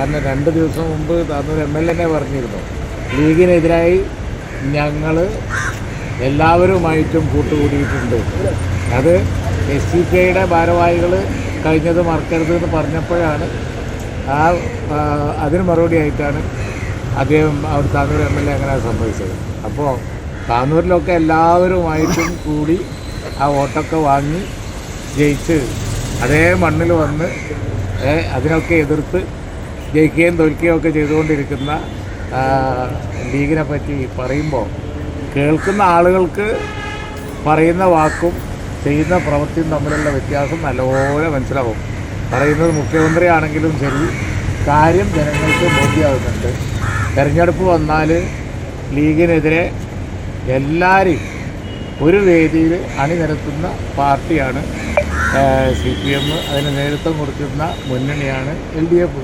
കാരണം രണ്ട് ദിവസം മുമ്പ് താന്നൂർ എം എൽ എന്നെ പറഞ്ഞിരുന്നു. ലീഗിനെതിരായി ഞങ്ങൾ എല്ലാവരുമായിട്ടും കൂട്ടുകൂടിയിട്ടുണ്ട്. അത് എസ് സി കെയുടെ ഭാരവാഹികൾ കഴിഞ്ഞത് മറക്കരുത് എന്ന് പറഞ്ഞപ്പോഴാണ് ആ അതിന് മറുപടി ആയിട്ടാണ് അദ്ദേഹം അവർ താന്നൂർ എം എൽ എ അങ്ങനെ സംഭവിച്ചത്. അപ്പോൾ താന്നൂരിലൊക്കെ എല്ലാവരുമായിട്ടും കൂടി ആ വോട്ടൊക്കെ വാങ്ങി ജയിച്ച് അതേ മണ്ണിൽ വന്ന് അതിനൊക്കെ എതിർത്ത് ജയിക്കുകയും തോൽക്കുകയും ഒക്കെ ചെയ്തുകൊണ്ടിരിക്കുന്ന ലീഗിനെ പറ്റി പറയുമ്പോൾ കേൾക്കുന്ന ആളുകൾക്ക് പറയുന്ന വാക്കും ചെയ്യുന്ന പ്രവൃത്തിയും തമ്മിലുള്ള വ്യത്യാസം നല്ലപോലെ മനസ്സിലാവും. പറയുന്നത് മുഖ്യമന്ത്രിയാണെങ്കിലും ശരി കാര്യം ജനങ്ങൾക്ക് ബോധ്യമാകുന്നുണ്ട്. തെരഞ്ഞെടുപ്പ് വന്നാൽ ലീഗിനെതിരെ എല്ലാവരെയും ഒരു വേദിയിൽ അണിനിരത്തുന്ന പാർട്ടിയാണ് സി പി എം. അതിന് നേതൃത്വം കൊടുക്കുന്ന മുന്നണിയാണ് എൽ ഡി എഫ്.